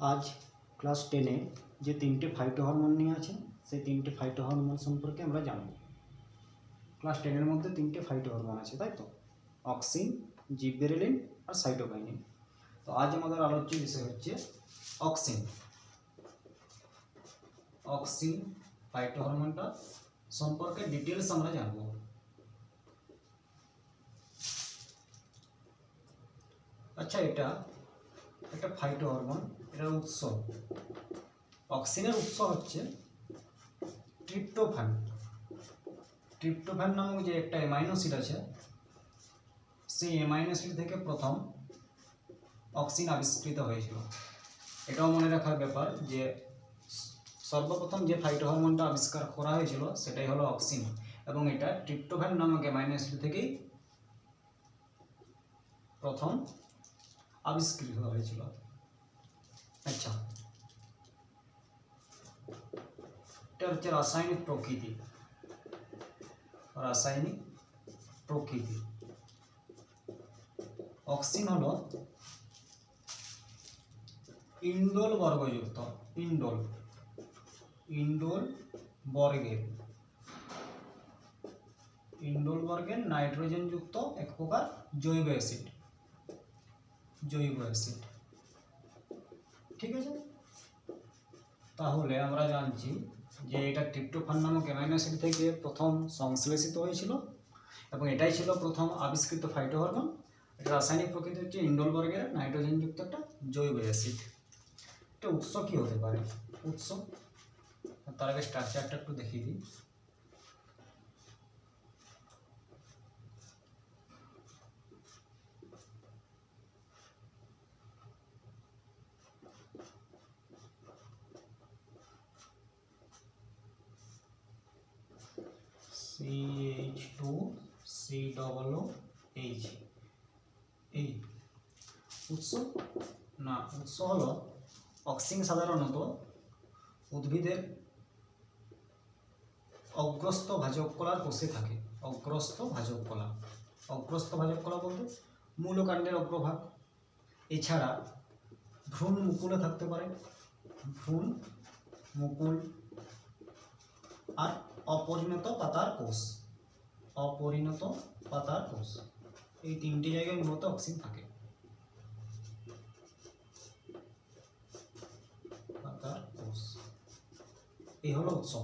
আজ ক্লাস টেনে যে তিনটে ফাইটো হরমোন নিয়ে আছে, সেই তিনটে ফাইটো হরমোন সম্পর্কে আমরা জানব। ক্লাস টেনের মধ্যে তিনটে ফাইটো হরমোন আছে, তাই তো? অক্সিন জিববেরেলিন আর সাইটোকাইনিন তো আজ আমাদের আলোচ্য বিষয় হচ্ছে অক্সিন অক্সিন ফাইটো হরমোনটা সম্পর্কে ডিটেলস আমরা জানব। আচ্ছা এটা একটা ফাইটো হরমোন এটার উৎস। অক্সিনের উৎস হচ্ছে ট্রিপ্টোফ্যান ট্রিপ্টোফ্যান নামক যে একটা অ্যামাইনো অ্যাসিড আছে, সেই অ্যামাইনো অ্যাসিড থেকে প্রথম অক্সিন আবিষ্কৃত হয়েছিল। এটাও মনে রাখার ব্যাপার যে, সর্বপ্রথম যে ফাইটো হরমোনটা আবিষ্কার করা হয়েছিল, সেটাই হলো অক্সিন এবং এটা ট্রিপ্টোফ্যান নামক অ্যামাইনো অ্যাসিড থেকেই প্রথম আবিষ্কৃত হয়েছিল। আচ্ছা। এটা হচ্ছে রাসায়নিক প্রকৃতি। রাসায়নিক প্রকৃতি। অক্সিন হলো ইন্ডোল বর্গযুক্ত, ইন্ডোল। ইন্ডোল বর্গের। ইন্ডোল বর্গের নাইট্রোজেন যুক্ত এক প্রকার জৈব অ্যাসিড। জৈব অ্যাসিড ঠিক আছে? তাহলে আমরা জানছি যে এটা ট্রিপ্টোফান নামক অ্যামাইনো অ্যাসিড থেকে প্রথম সংশ্লেষিত হয়েছিল এবং এটাই ছিল প্রথম আবিষ্কৃত ফাইটো হরমোন এটা রাসায়নিক প্রকৃতি হচ্ছে ইন্ডোল বর্গের নাইট্রোজেনযুক্ত একটা জৈব অ্যাসিড এটা উৎস কি হতে পারে? উৎস? তার আগে স্ট্রাকচারটা একটু দেখিয়ে দিই। H two C double H এই উৎস, না, উৎস হলো অক্সিন সাধারণত উদ্ভিদের অগ্রস্ত ভাজক কলার কোষে থাকে। অগ্রস্ত ভাজক কলা অগ্রস্ত ভাজক কলা বলতে মূলকাণ্ডের অগ্রভাগ। এছাড়া ভ্রূণ মুকুলে থাকতে পারে। ভ্রূণ, মুকুল আর অপরিণত পাতার কোষ। অপরিণত পাতার কোষ। এই তিনটি জায়গায় মূলত অক্সিজেন থাকে। পাতার কোষ। এই হলো উৎস।